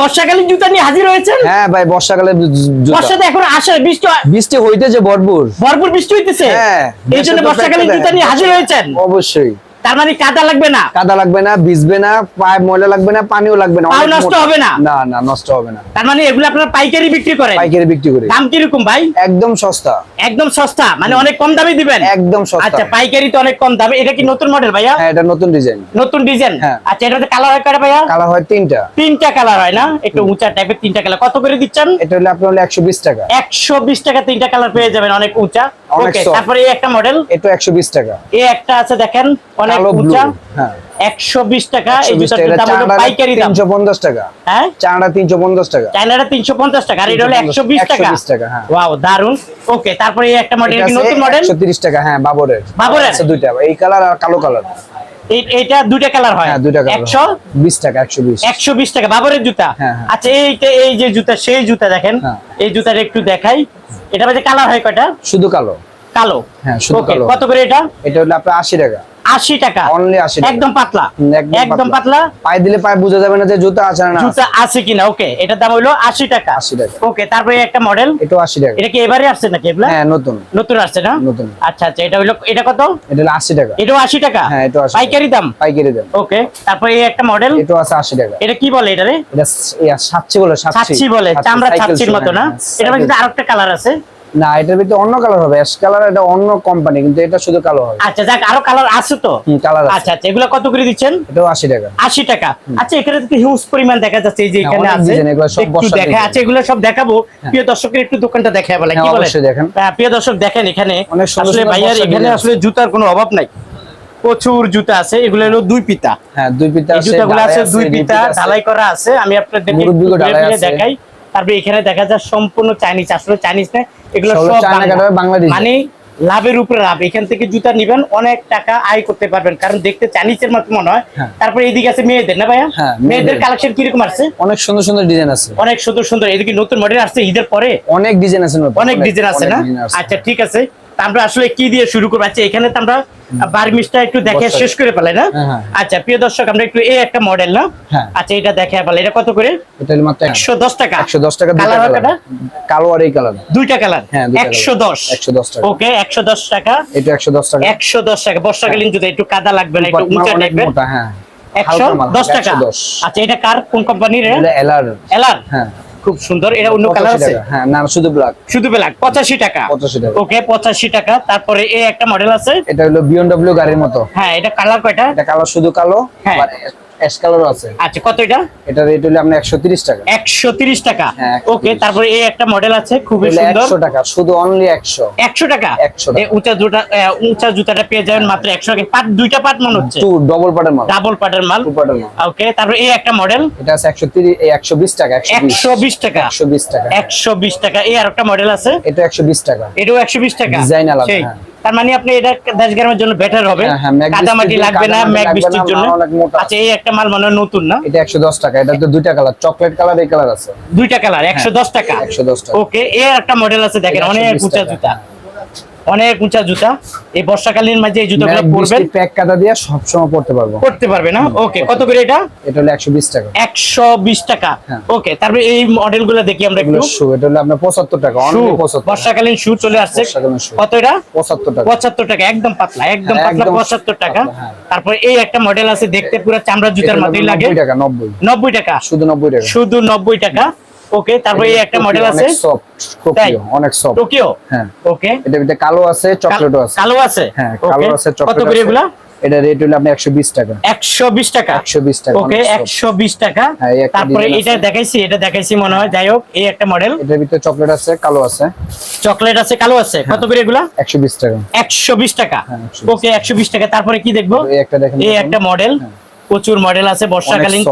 বর্ষাকালীন জুতা নিয়ে হাজির হয়েছেন? হ্যাঁ ভাই বর্ষাকালে বর্ষাতে এখন আসে বৃষ্টি বৃষ্টি হইতেছে ভরপুর। ভরপুর বৃষ্টি হইতেছে? হ্যাঁ এই জন্য বর্ষাকালীন জুতা নিয়ে হাজির হয়েছেন? অবশ্যই। তার মানে কাদা লাগবে না? কাদা লাগবে না ভিজবে না পায়ে ময়লা লাগবে না পানিও লাগবে না পাও নষ্ট হবে না? না না নষ্ট হবে না। তার মানে এগুলো আপনারা পাইকারি বিক্রি করেন? পাইকারি বিক্রি করি। দাম ভাই? একদম সস্তা। একদম সস্তা মানে অনেক কম দামে দিবেন? একদম সস্তা। আচ্ছা পাইকারি তো অনেক কম দামে। এটা কি নতুন মডেল ভাইয়া? হ্যাঁ এটা নতুন ডিজাইন নতুন ডিজাইন হ্যাঁ। আচ্ছা এটাতে কালার হয় কয়টা ভাইয়া? কালার হয় তিনটা। তিনটা কালার হয় না? একটু উঁচা টাইপের তিনটা কালার কত করে দিচ্ছেন? এটা হলে আপনার হলো একশো বিশ টাকা। একশো বিশ টাকা তিনটা কালার পেয়ে যাবেন অনেক উঁচা। ওকে তারপরে এই একটা মডেল এটা একশো বিশ টাকা। এই একটা আছে দেখেন অনেক উঁচা হ্যাঁ। একশো বিশ টাকা এই 120 দাম হলো পাইকারি দাম। তিনশো পঞ্চাশ টাকা। হ্যাঁ? চারটা তিনশো পঞ্চাশ টাকা। চাইনাটা তিনশো পঞ্চাশ টাকা আর এটা হলো একশো বিশ টাকা। 120 টাকা। ওয়াও দারুণ ওকে তারপরে এই একটা মডেল এটা কি আছে নতুন মডেল 130 টাকা হ্যাঁ বাবরের। বাবরের? দুইটা। এই কালার আর কালো কালার। এইটা দুইটা কালার হয়? দুইটা কালার। একশো? টাকা বাবরের জুতা? হ্যাঁ, হ্যাঁ। আচ্ছা এইটা এই যে জুতা সেই জুতা দেখেন। এই জুতাটা একটু দেখাই। এটা মধ্যে কালার হয় কয়টা? শুধু কালো। কালো? হ্যাঁ, শুধু কালো। কত করে এটা? এটা হলো আপনার আশি টাকা। আশি টাকা। অনলি আশি টাকা। একদম পাতলা। একদম পাতলা। পায়ে দিলে পায়ে বোঝা যাবে না যে জুতা আছে না জুতা আছে। কিনা? ওকে এটার দাম হইল আশি টাকা। 80 টাকা। ওকে তারপরে একটা মডেল এটাও আশি টাকা। এটা কি এবারে আসছে নাকি এগুলা? হ্যাঁ নতুন। নতুন আসছে না? নতুন। আচ্ছা আচ্ছা এটা হইল এটা কত? এটা হলো আশি টাকা। এটাও আশি টাকা? হ্যাঁ, এটাও 80 পাইকারি দাম? পাইকারি দাম। ওকে তারপরে এই একটা মডেল এটাও আছে আশি টাকা। এটা কি বলে এটা স- ইয়া, সাতছি বলে সাতছি ছাচ্ছি বলে চামড়া শু, মতো না? হ্যাঁ, এটা। মধ্যে আরেকটা কালার আছে? না এটার ভিতরে অন্য কালার হবে। অ্যাশ কালার এটা অন্য কোম্পানি কিন্তু এটা শুধু কালো হবে। আচ্ছা যাক আরও কালার আছে তো? কালার আছে। আচ্ছা আচ্ছা এগুলো কত করে দিচ্ছেন? এটাও আশি টাকা। আশি টাকা। আচ্ছা এখানে তো হিউজ পরিমাণ দেখা যাচ্ছে এই যে এখানে হ্যাঁ, আছে। design, এগুলো সব একটু দেখা আছে এগুলো সব দেখাবো। প্রিয় দর্শকের একটু দোকানটা দেখায় বলে কি হ্যাঁ, বলে অবশ্যই দেখেন। হ্যাঁ, প্রিয় দর্শক দেখেন এখানে। আসলে ভাইয়ার এখানে আসলে জুতার কোনো অভাব নাই। প্রচুর জুতা আছে এগুলো হলো দুই পিতা। হ্যাঁ দুই পিতা আছে জুতাগুলো আছে দুই পিতা। ঢালাই করা আছে। আমি আছে। দেখাই। তারপরে এখানে দেখা যায় সম্পূর্ণ চাইনিজ আসলে চাইনিজ না এগুলো সব। মানে লাভের উপরে লাভ এখান থেকে জুতা নিবেন অনেক টাকা আয় করতে পারবেন কারণ দেখতে চাইনিজের মতো মনে হয়। তারপর তারপরে এইদিকে আছে মেয়েদের না ভাইয়া? হ্যাঁ, মেয়েদের। কালেকশন কীরকম আছে অনেক সুন্দর সুন্দর ডিজাইন আছে। অনেক সুন্দর সুন্দর এদিকে নতুন মডেল আসছে ঈদের পরে? অনেক ডিজাইন আছে অনেক ডিজাইন আছে না? আচ্ছা ঠিক আছে। আমরা আসলে কি দিয়ে শুরু করব? আচ্ছা এখানে তো আমরা বার্মিসটা একটু দেখে শেষ করে পেলাই না? হ্যাঁ, হ্যাঁ। আচ্ছা প্রিয় দর্শক আমরা একটু এই একটা মডেল না? হ্যাঁ। আচ্ছা এটা দেখে পেলাই এটা কত করে? এটা মাত্র একশো দশ টাকা। একশো দশ টাকা দুইটা কালার কালার কালো আর এই কালার দুইটা কালার হ্যাঁ, দুইটা একশো দশ। একশো দশ টাকা। ওকে একশো দশ টাকা। এটা একশো দশ টাকা। একশো দশ টাকা। বর্ষাকালীন যদি একটু কাদা লাগবে না একটু উঁচা মোটা হ্যাঁ। একশো হালকা মাল, দশ টাকা 110 আচ্ছা এটা কার কোন কোম্পানির এটা এলার এলার হ্যাঁ। খুব সুন্দর। এটা অন্য কালার আছে? হ্যাঁ না শুধু ব্ল্যাক শুধু ব্ল্যাক পঁচাশি টাকা। 85 টাকা। ওকে পঁচাশি টাকা। তারপরে এই একটা মডেল আছে। এটা হলো BMW গাড়ির মতো। হ্যাঁ এটা কালার কয়টা? এটা কালার শুধু কালো হ্যাঁ। অ্যাশ কালারও আছে। আচ্ছা কত এটা? এটা রেট হলো আপনার একশো তিরিশ টাকা। একশো তিরিশ টাকা? হ্যাঁ, 130 ওকে তারপরে এই একটা মডেল আছে খুবই সুন্দর। একশো টাকা শুধু অনলি একশো। একশো টাকা? 100 টাকা। এই উঁচা জুতা উঁচা জুতাটা পেয়ে যাবেন মাত্র একশো টাকা। পাট দুইটা পাট মনে হচ্ছে? টু ডবল পাটের মাল। ডাবল পাটের মাল? টু পাটের মাল। ওকে তারপরে এই একটা মডেল এটা আছে একশো তিরিশ একশো বিশ টাকা একশো একশো বিশ টাকা। একশো বিশ টাকা। একশো বিশ টাকা। এই আর একটা মডেল আছে? এটা একশো বিশ টাকা। এটাও একশো বিশ টাকা? Design আলাদা। হ্যাঁ। তার মানে আপনি এটা দেশ গ্রামের জন্য বেটার হবে। হ্যাঁ, হ্যাঁ, কাদামাটি লাগবে না ম্যাগ বৃষ্টির জন্য। আচ্ছা এই একটা মাল মানে হয় নতুন না? এটা একশো দশ টাকা এটা তো দুইটা কালার চকলেট কালার এই কালার আছে। দুইটা কালার একশো দশ টাকা। 110 টাকা। ওকে এর একটা মডেল আছে দেখেন অনেক উঁচা জুতা। অনেক উঁচা জুতা। এই বর্ষাকালীন মাঝে এই জুতাগুলো পরবেন। প্যাক কাটা দিয়ে সবসময় পড়তে পারব। করতে পারবে না? ওকে কত করে এটা? এটা হলো একশো বিশ টাকা। একশো বিশ টাকা? হ্যাঁ। ওকে তারপরে এই মডেলগুলো দেখি আমরা একটু। শু এটা হলো আপনার পঁচাত্তর টাকা অনলি পঁচাত্তর। বর্ষাকালীন শু চলে আসছে। কত এটা? পঁচাত্তর টাকা। পঁচাত্তর টাকা একদম পাতলা একদম হ্যাঁ, পাতলা একদম পঁচাত্তর টাকা। পাতলা, হ্যাঁ। এই একটা মডেল আছে দেখতে পুরো চামড়া জুতার মতোই লাগে। 90 টাকা নব্বই। নব্বই টাকা। শুধু নব্বই টাকা। শুধু নব্বই টাকা। ওকে তারপরে একটা মডেল আছে। টোকিও অনেক সফট টোকিও হ্যাঁ। ওকে এটার ভিতরে কালো আছে চকলেটও আছে। কালো আছে? হ্যাঁ কালো আছে কত করে এগুলা? এটা রেট হলো আপনি একশো বিশ টাকা। একশো বিশ টাকা? একশো বিশ টাকা ওকে অনেক soft। একশো বিশ টাকা। হ্যাঁ, তারপরে এটা। দেখাইছি এটা দেখাইছি মনে হয়। যাই হোক এই একটা মডেল এটার ভিতরে চকলেট আছে কালো আছে। চকলেট আছে কালো আছে? হ্যাঁ। কত করে এগুলা? একশো বিশ টাকা। একশো বিশ টাকা। হ্যাঁ, 120 ওকে একশো বিশ টাকা। তারপরে কি দেখব? এই একটা দেখেন এই একটা মডেল প্রচুর মডেল আছে বর্ষাকালীন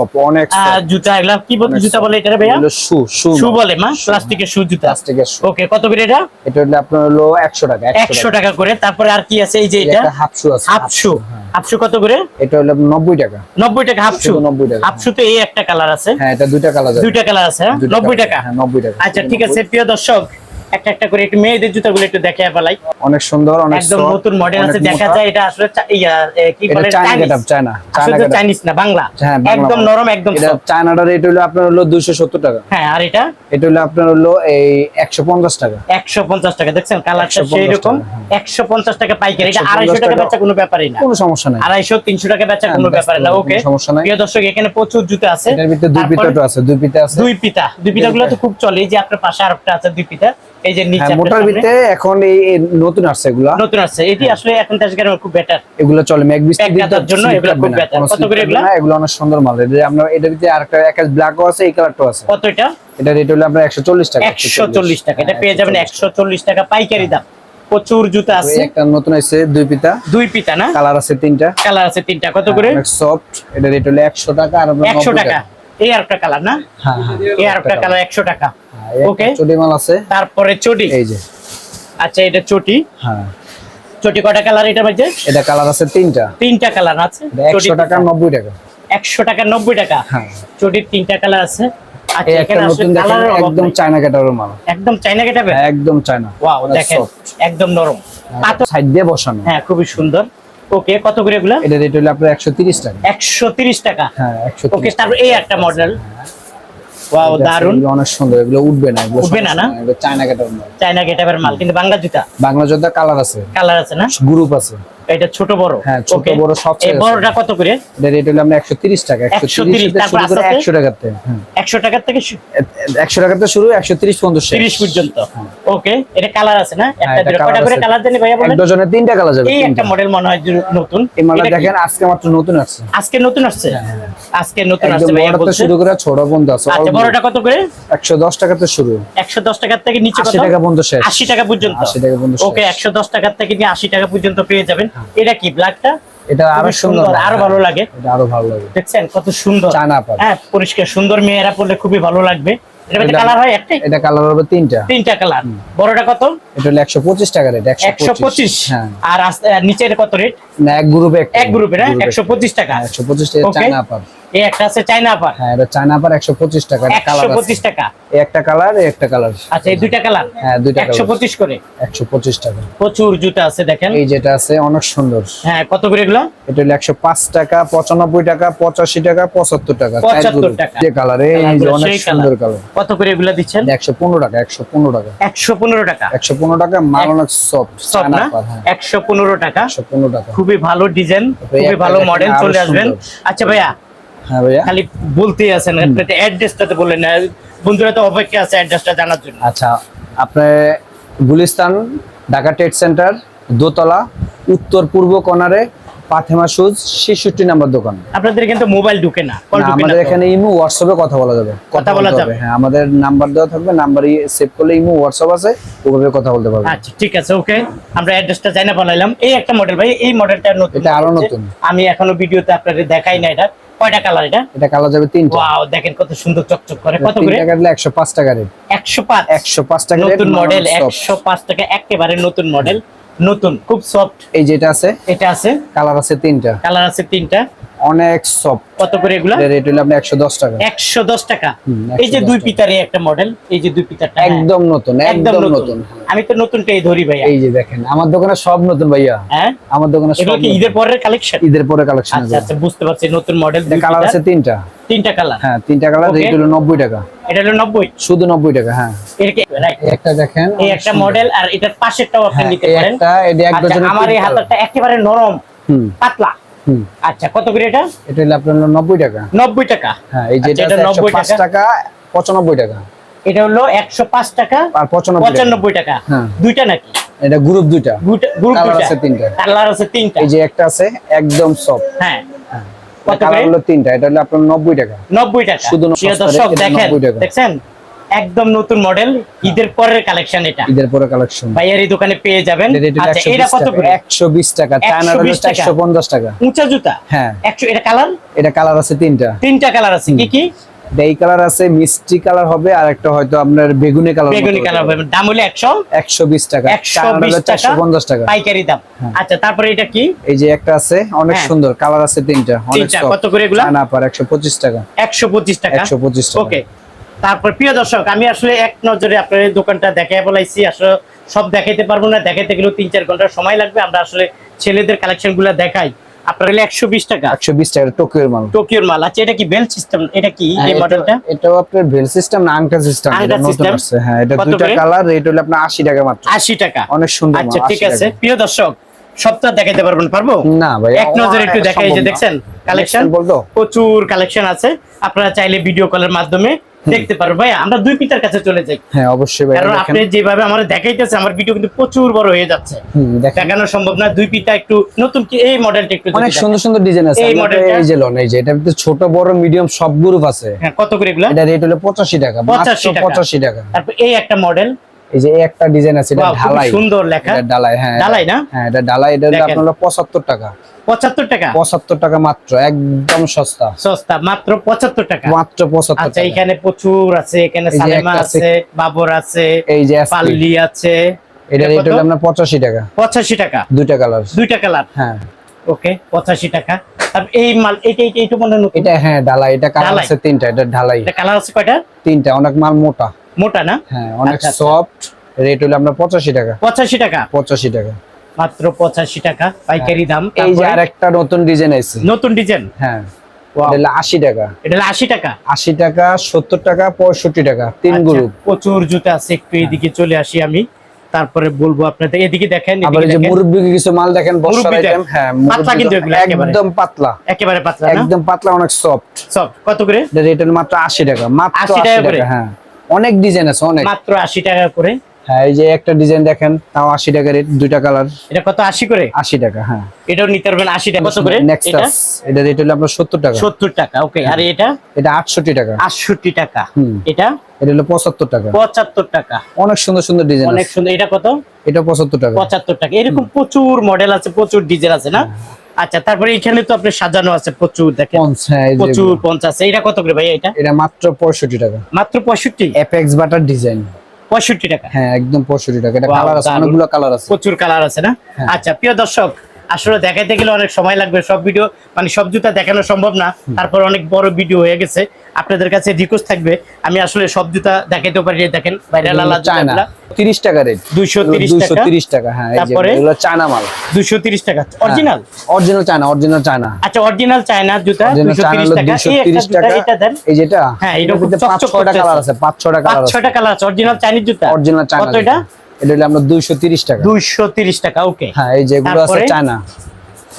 জুতা এগুলা কি জুতা বলে এটা ভাইয়া? শু শু শু বলে মা প্লাস্টিকের শু জুতা। প্লাস্টিকের শু। ওকে কত করে এটা? এটা হলো আপনার হলো একশো টাকা একশো টাকা। করে। তারপরে আর কি আছে এই যে এটা? হাফ শু আছে হাফ শু হাফ শু কত করে? এটা হলো নব্বই টাকা। নব্বই টাকা হাফ শু 90 টাকা। হাফ শু তো এই একটা কালার আছে। হ্যাঁ এটা দুইটা কালার দুইটা কালার আছে হ্যাঁ? দুইটা নব্বই colour, টাকা। হ্যাঁ, 90 টাকা। আচ্ছা ঠিক আছে প্রিয় দর্শক একটা একটা করে একটু মেয়েদের জুতাগুলো একটু দেখে ফেলাই। অনেক সুন্দর অনেক একদম নতুন মডেল আছে দেখা যায় এটা আসলে কি বলে চাইনিজ। চায়না আসলে চাইনিজ না বাংলা। হ্যাঁ, একদম নরম একদম এটা চায়নাটার রেট হলো আপনার হলো দুইশো সত্তর টাকা। হ্যাঁ আর এটা? এটা হলো আপনার হলো এই একশো পঞ্চাশ টাকা। একশো পঞ্চাশ টাকা। দেখছেন কালারটা সেই রকম টাকা, হ্যাঁ। একশো পঞ্চাশ টাকা পাইকারি। এটা 150 আড়াইশো টাকা টাকা। বেচা কোনো ব্যাপারই না। কোনো সমস্যা নাই। আড়াইশো তিনশো টাকা বেচা হ্যাঁ, কোনো ব্যাপার না। ওকে সমস্যা নাই। প্রিয় দর্শক এখানে প্রচুর জুতো আছে। এটার ভিতরে দুই পিতা আছে দুই পিতা আছে। দুই পিতা। দুই পিতা গুলো তো খুব চলে। যে আপনার পাশে আরেকটা আছে দুই পিতা। এই যে নিচে হ্যাঁ মোটার ভিতরে এখন এই নতুন আসছে এগুলা। নতুন আছে এটি আসলে এখন খুব বেটার এগুলো চলে ম্যাক বৃষ্টি এক দিতে গাদার জন্য এগুলো খুব। কোনো কত করে এগুলা? না, এগুলো অনেক সুন্দর মাল। এটা আমরা এটার ভিতরে আরেকটা একাজ ব্ল্যাকও আছে এই কালারটাও আছে। কত এটা? এটা রেট হলো আপনার একশো চল্লিশ টাকা। একশো চল্লিশ টাকা। এটা হ্যাঁ, পেয়ে যাবেন 140 একশো চল্লিশ টাকা পাইকারি দাম। প্রচুর জুতো আছে। একটা নতুন আছে দুই পিতা। দুই পিতা না? কালার আছে তিনটা। কালার আছে তিনটা। কত করে? সফট এটা রেট হলো একশো টাকা আর আপনার একশো টাকা। এই আর একটা কালার না? হ্যাঁ হ্যাঁ। এই আর একটা কালার একশো টাকা। ওকে ওকে চটি মাল আছে। তারপরে চটি। এই যে। আচ্ছা এটা চটি। হ্যাঁ। চটি কয়টা কালার এটা মধ্যে এটা কালার আছে তিনটা। তিনটা কালার আছে। একশো টাকা নব্বই টাকা। একশো টাকা নব্বই টাকা। হ্যাঁ। চটির তিনটা কালার আছে। আচ্ছা এখানে নতুন দেখেন একদম চায়না ক্যাটারের মাল। একদম চাইনা কেটাবে একদম চায়না। ওয়াও দেখেন একদম নরম। পাথর সাইড দিয়ে বসানো। হ্যাঁ খুবই সুন্দর। ওকে কত করে এগুলো? এটা রেট হলো আপনার একশো তিরিশ টাকা। একশো তিরিশ টাকা? হ্যাঁ একশো ওকে তারপর এই একটা মডেল ওয়াও দারুণ অনেক সুন্দর এগুলো উঠবে না এগুলো উঠবে না, না? চায়না ক্যাটার মাল চায়না গেটাবের মাল কিন্তু বাংলা জুতা? বাংলা জুতা কালার আছে। কালার আছে না? গ্রুপ আছে। এটা ছোট বড়? হ্যাঁ, ছোট বড় সব এই বড়টা কত করে? এটা রেট হলো আপনার একশো টাকা 130 থেকে শুরু করে আস্তে একশো টাকাতে হ্যাঁ। একশো টাকার থেকে শু- একশো টাকাতে শুরু একশো তিরিশ পর্যন্ত শেষ। তিরিশ পর্যন্ত। হ্যাঁ। ওকে এটা কালার আছে না? একটা দুটো কয়টা করে কালার জানি ভাইয়া বলেন? ডজনে তিনটা কালার যাবে এই একটা মডেল মনে হয় নতুন। এই দেখেন আজকে মাত্র নতুন আসছে। আজকে নতুন আসছে? আজকে নতুন আসছে ভাইয়া বলছে। শুরু করে ছোট পর্যন্ত আছে আচ্ছা বড়টা কত করে? একশো দশ টাকাতে শুরু। একশো দশ টাকার থেকে নিচে কত? টাকা পর্যন্ত শেষ। আশি টাকা পর্যন্ত। 80 টাকা পর্যন্ত ওকে একশো দশ টাকার থেকে নিয়ে আশি টাকা পর্যন্ত পেয়ে যাবেন। এটা কি ব্ল্যাকটা এটা আরও খুবই সুন্দর আরও ভালো লাগে। এটা আরও ভালো লাগে। দেখছেন কত সুন্দর। চানা পাড়। হ্যাঁ পরিষ্কার সুন্দর মেয়েরা পড়লে খুবই ভালো লাগবে। এটা এটা- কালার হয় একটাই? এটা কালার হবে তিনটা। তিনটা কালার। বড়টা কত? এটা হলো একশো পঁচিশ টাকা রেট একশো পঁচিশ। হ্যাঁ। আর নিচের কত রেট? না এক গ্রুপে এক গ্রুপে। না একশো পঁচিশ টাকা। একশো পঁচিশ টাকা Okay. চায়না পার এই একটা আছে চাইনা আপার হ্যাঁ এটা চায়না পার একশো পঁচিশ টাকা একশো কালার পঁচিশ টাকা। এই একটা কালার এই একটা কালার আচ্ছা এই দুইটা কালার হ্যাঁ দুইটা কালার পঁচিশ করে। একশো পঁচিশ টাকা। প্রচুর জুতা আছে দেখেন। এই যেটা আছে অনেক সুন্দর। হ্যাঁ কত করে এগুলো? এটা হলো একশো পাঁচ টাকা পঁচানব্বই টাকা পঁচাশি টাকা পঁচাত্তর টাকা চার 75 টাকা। যে কালার এই যে অনেক সুন্দর কালার। কত করে এগুলো দিচ্ছেন? একশো পনেরো টাকা একশো পনেরো টাকা। একশো পনেরো টাকা। একশো পনেরো টাকা মাল অনেক সফট সব না? হ্যাঁ। একশো পনেরো টাকা। একশো পনেরো টাকা। খুবই ভালো ডিজাইন খুবই ভালো মডেল চলে আসবেন। আচ্ছা হ্যাঁ ভাইয়া খালি বলতেই আছেন অ্যাড্রেসটাতে বললেন বন্ধুরা তো অপেক্ষা আছে অ্যাড্রেসটা জানার জন্য। আচ্ছা আপনার গুলিস্তান ঢাকা ট্রেড সেন্টার দোতলা উত্তর পূর্ব কর্নারে পাথেমা সুজ ছেষট্টি নাম্বার দোকান। আপনাদের কিন্তু মোবাইল ঢুকে না আমাদের এখানে ইমো হোয়াটসঅ্যাপে কথা বলা যাবে। কথা বলা যাবে। হ্যাঁ আমাদের নাম্বার দেওয়া থাকবে নাম্বার সেভ করলে ইমো হোয়াটসঅ্যাপ আছে ওভাবে কথা বলতে পারবে। আচ্ছা ঠিক আছে ওকে। আমরা অ্যাড্রেসটা জানা বানাইলাম। এই একটা মডেল ভাই এই মডেলটা নতুন এটা আরও নতুন। আমি এখনও ভিডিওতে আপনাদের দেখাই না এটা। কয়টা কালার এটা? এটা কালার যাবে তিনটা। ওয়াও দেখেন কত সুন্দর চকচক করে। কত করে? টাকা দিলে একশো পাঁচ টাকা রেট একশো পাঁচ? একশো পাঁচ টাকা rate, নতুন মডেল অনেক soft। একশো পাঁচ টাকা একেবারে নতুন মডেল নতুন খুব সফট এই যেটা আছে এটা আছে? কালার আছে তিনটা। কালার আছে তিনটা। অনেক সফট। কত করে এগুলা? রেট হলো আপনি একশো দশ টাকা। একশো দশ টাকা। এই যে দুই। পিতার একটা মডেল এই যে দুই পিতারটা হ্যাঁ, একদম নতুন একদম নতুন। নতুন আমি তো নতুনটাই ধরি ভাইয়া। এই যে দেখেন আমার দোকানে সব নতুন ভাইয়া। হ্যাঁ? আমার দোকানে সব এগুলো ঈদের পরের কালেকশন ঈদের পরে কালেকশন আচ্ছা আচ্ছা বুঝতে পারছি নতুন মডেল কালার আছে তিনটা। তিনটা কালার হ্যাঁ তিনটা কালার রেট হলো নব্বই টাকা। এটা হলো নব্বই? শুধু নব্বই টাকা হ্যাঁ? একটা দেখেন এই একটা মডেল আর এটার পাশেরটাও আপনি হ্যাঁ, নিতে পারেন। একটা এটা এক আচ্ছা, ডজনের আমার এই। হাতাটা একেবারে নরম হুম। পাতলা। আচ্ছা কত করে এটা? এটা হলো আপনার হলো নব্বই টাকা। নব্বই টাকা। হ্যাঁ এই আচ্ছা, যেটা এটা 90 পাঁচ টাকা। পঁচানব্বই টাকা। এটা হলো একশো পাঁচ টাকা আর পঁচানব্বই টাকা। পঁচানব্বই টাকা। হ্যাঁ। দুইটা নাকি? এটা গ্রুপ দুইটা। গ্রুপ দুইটা। আছে তিনটা। কালার আছে তিনটা। এই যে একটা আছে একদম সফট হ্যাঁ। কত করে? হলো তিনটা। এটা হলো আপনার নব্বই টাকা। নব্বই টাকা। শুধু দর্শক দেখেন। দেখছেন? একদম নতুন মডেল ঈদের পরের কালেকশন এটা। ঈদের পরে কালেকশন ভাইয়ার এই দোকানে পেয়ে যাবেন। আচ্ছা এটা কত করে? একশো বিশ টাকা চায়না 120। একশো পঞ্চাশ টাকা। উঁচা জুতা? হ্যাঁ। একশো এটা কালার এটা কালার আছে তিনটা। তিনটা কালার আছে কি কি? এই কালার আছে মিষ্টি কালার হবে আর একটা হয়তো আপনার বেগুনি কালার বেগুনি কালার হবে। দাম হলো একশো? একশো বিশ টাকা। একশো বিশ টাকা চারশো পঞ্চাশ টাকা। পাইকারি দাম। হ্যাঁ। আচ্ছা তারপরে এটা কি? এই যে একটা আছে অনেক হ্যাঁ। সুন্দর কালার আছে তিনটা অনেক soft। কত করে এগুলা? চায়না পার একশো পঁচিশ টাকা। একশো পঁচিশ টাকা। একশো পঁচিশ টাকা। ওকে তারপর প্রিয় দর্শক আমি আসলে এক নজরে আপনার এই দোকানটা দেখাই বলাইছি। আসলে সব দেখাইতে পারব না দেখাইতে গেলেও তিন চার ঘণ্টা সময় লাগবে। আমরা আসলে ছেলেদের কালেকশনগুলা দেখাই। আপনার হলে একশো বিশ টাকা। একশো বিশ টাকা টোকিওর মাল। টোকিওর মাল। আচ্ছা এটা কি বেল সিস্টেম? এটা কি হ্যাঁ, এই এটা- মডেলটা এটাও আপনার বেল সিস্টেম না আংটা সিস্টেম এটা নতুন আসছে। হ্যাঁ এটা কত কালার রেট হলো আপনার আশি টাকা মাত্র। আশি টাকা। অনেক সুন্দর আচ্ছা ঠিক আছে। প্রিয় দর্শক সপ্তাহ দেখাইতে পারবেন পারব? না ভাই এক নজরে একটু দেখাই যে দেখছেন কালেকশন বলতো? প্রচুর কালেকশন আছে। আপনারা চাইলে ভিডিও কলের মাধ্যমে দেখতে পারো। ভাই আমরা দুই পিতার কাছে চলে যাই। হ্যাঁ অবশ্যই ভাই কারণ আপনি যেভাবে আমার দেখাইতেছে আমার ভিডিও কিন্তু প্রচুর বড় হয়ে যাচ্ছে। দেখেন। সম্ভব না দুই পিতা একটু নতুন কি এই মডেলটা একটু অনেক সুন্দর সুন্দর ডিজাইন আছে। এই মডেলটা? এই যে লন এই যে এটা কিন্তু ছোট বড় মিডিয়াম সব গ্রুপ আছে। হ্যাঁ কত করে এগুলা? এটা রেট হলো পঁচাশি টাকা 85 টাকা। পঁচাশি টাকা। তারপর এই একটা মডেল এই যে একটা ডিজাইন আছে এটা ঢালাই। সুন্দর লেখা। এটা ডালাই হ্যাঁ। ডালাই না? হ্যাঁ এটা ডালাই এটা আপনার হলো পঁচাত্তর টাকা। পঁচাত্তর টাকা? পঁচাত্তর টাকা মাত্র একদম সস্তা। সস্তা মাত্র পঁচাত্তর টাকা? মাত্র পঁচাত্তর আচ্ছা এখানে প্রচুর আছে এখানে সালেমা আছে। বাবর আছে এই যে পাল্লি আছে। এটা এটা রেট হলো আপনার পঁচাশি টাকা। পঁচাশি টাকা? দুইটা কালার। দুইটা কালার? হ্যাঁ। ওকে পঁচাশি টাকা। তারপর এই মাল এইটা এইটা মনে এটা হ্যাঁ ডালাই এটা কালার আছে তিনটা এটা ঢালাই। এটা কালার আছে কয়টা? তিনটা অনেক মাল মোটা। মোটা না? হ্যাঁ অনেক আচ্ছা, আচ্ছা। সফট রেট হলো আপনার পঁচাশি টাকা। পঁচাশি টাকা? পঁচাশি টাকা। মাত্র পঁচাশি টাকা পাইকারি দাম এই যে আরেকটা নতুন ডিজাইন আছে। নতুন ডিজাইন? হ্যাঁ Wow. এটা হলো আশি টাকা। এটা আশি টাকা? আশি টাকা সত্তর টাকা পঁয়ষট্টি টাকা তিন আচ্ছা, গ্রুপ প্রচুর জুতা আছে একটু এদিকে চলে আসি আমি। তারপরে বলব আপনাদের এদিকে দেখেন আবার এদিকে যে দেখেন। মুরব্বি কিছু মাল দেখেন হ্যাঁ পাতলা কিন্তু। একদম পাতলা। একেবারে পাতলা একদম পাতলা অনেক সফট কত করে? রেট হলো মাত্র আশি টাকা মাত্র আশি টাকা হ্যাঁ। অনেক ডিজাইন আছে অনেক। মাত্র আশি টাকা করে। হ্যাঁ এই যে একটা ডিজাইন দেখেন তাও আশি টাকা রেট দুইটা কালার এটা কত আশি করে? আশি টাকা হ্যাঁ। এটাও নিতে পারবেন আশি টাকা। কত করে? এটা? নেক্সাস এটা রেট হলো আপনার সত্তর টাকা। সত্তর টাকা ওকে আর এটা? এটা আটষট্টি টাকা। আটষট্টি টাকা। হুম। এটা? এটা হলো পঁচাত্তর টাকা। পঁচাত্তর টাকা। অনেক সুন্দর সুন্দর ডিজাইন অনেক সুন্দর। এটা কত? এটা পঁচাত্তর টাকা। পঁচাত্তর টাকা। এরকম প্রচুর মডেল আছে প্রচুর ডিজাইন আছে না? আচ্ছা তারপরে এখানে তো আপনি সাজানো আছে প্রচুর দেখেন। প্রচুর পঞ্চাশ এটা কত করে ভাই এটা? এটা মাত্র পঁয়ষট্টি টাকা। মাত্র পঁয়ষট্টি? এপেক্স বাটার ডিজাইন পঁয়ষট্টি টাকা। হ্যাঁ একদম পঁয়ষট্টি টাকা। এটা কালার আছে অনেকগুলো কালার আছে। প্রচুর কালার আছে না? হ্যাঁ। আচ্ছা প্রিয় দর্শক আসলে দেখাইতে গেলে অনেক সময় লাগবে। সব ভিডিও মানে সব জুতা দেখানো সম্ভব না। তারপর অনেক বড় ভিডিও হয়ে গেছে। আপনাদের কাছে রিকোয়েস্ট থাকবে। আমি আসলে সব জুতা দেখাইতে পারি দেখেন ভাইরাল আলা চায়না। তিরিশ টাকা রেট 230 টাকা। তিরিশ টাকা হ্যাঁ তারপরে? এগুলো চায়না মাল। দুশো তিরিশ টাকা। Original original China original China. আচ্ছা অরিজিনাল চায়না জুতা অরিজিনাল দুশো চায়না তিরিশ হলো টাকা দুইশো এই টাকা। এটা দেন। এই যেটা? হ্যাঁ, এটা এটার খুব ভিতরে পাঁচ চকচক ছয়টা করতেছে। কালার আছে পাঁচ ছয়টা পাঁচ কালার আছে। ছয়টা কালার আছে। অরিজিনাল চাইনিজ জুতা? অরিজিনাল চায়না কত এটা? এটা হলো আমরা দুইশো তিরিশ টাকা। দুইশো তিরিশ টাকা ওকে হ্যাঁ এই যেগুলো আছে? চায়না।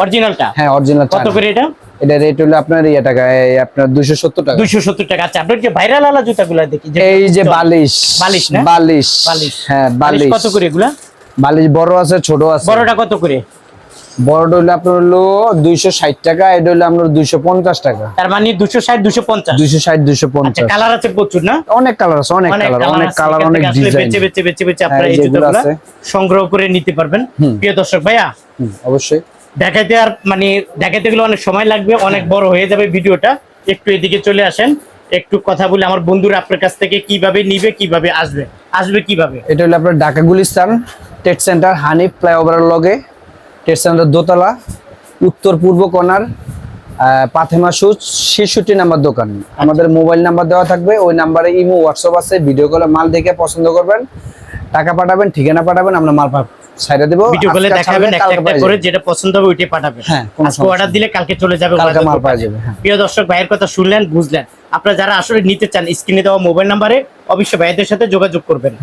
অরিজিনালটা হ্যাঁ অরিজিনাল কত করে এটা? এটা রেট হলো আপনার ইয়ে টাকা এই আপনার দুইশো সত্তর টাকা। দুইশো সত্তর টাকা। আচ্ছা আপনার যে ভাইরাল আলা জুতাগুলো দেখি এই যে বালিশ বালিশ না? বালিশ। বালিশ। হ্যাঁ বালিশ। কত করে এগুলা? বালিশ বড় আছে ছোট আছে। বড়টা কত করে? বড়টা হলো আপনার হলো দুইশো ষাট টাকা এটা হলো আপনার দুইশো পঞ্চাশ টাকা। তার মানে দুশো ষাট দুশো পঞ্চাশ। দুইশো ষাট আচ্ছা পঞ্চাশ। কালার আছে প্রচুর না? অনেক কালার আছে অনেক কালার অনেক কালার অনেক ডিজাইন আপনারা হ্যাঁ, এই সংগ্রহ করে নিতে পারবেন। প্রিয় দর্শক ভাইয়া? অবশ্যই। দেখাইতে আর মানে দেখাইতে গেলে অনেক সময় লাগবে অনেক বড় হয়ে যাবে ভিডিওটা। একটু এদিকে চলে আসেন একটু কথা বলে আমার বন্ধুরা আপনার কাছ থেকে কীভাবে নিবে কীভাবে আসবে আসবে কীভাবে? এটা হলো আপনার ঢাকা গুলিস্তান টেট সেন্টার হানিফ ফ্লাইওভারের লগে। সেন্টার দোতলা উত্তর পূর্ব কর্নার পাথেমা সুজ ছেষট্টি নাম্বার দোকান। আমাদের মোবাইল নাম্বার দেওয়া থাকবে ওই নাম্বারে ইমো হোয়াটসঅ্যাপ আছে ভিডিও কলে মাল দেখে পছন্দ করবেন। টাকা পাঠাবেন ঠিকানা পাঠাবেন আমরা মাল সাইডে দেবো। ভিডিও কলে দেখাবেন একটা করে যেটা পছন্দ হবে ওইটাই পাঠাবেন। হ্যাঁ, আজকে অর্ডার দিলে কালকে চলে যাবে কালকে মাল পাওয়া যাবে হ্যাঁ। প্রিয় দর্শক ভাইয়ের কথা শুনলেন বুঝলেন। আপনারা যারা আসলে নিতে চান স্ক্রিনে দেওয়া মোবাইল নাম্বারে অবশ্যই ভাইদের সাথে যোগাযোগ করবেন।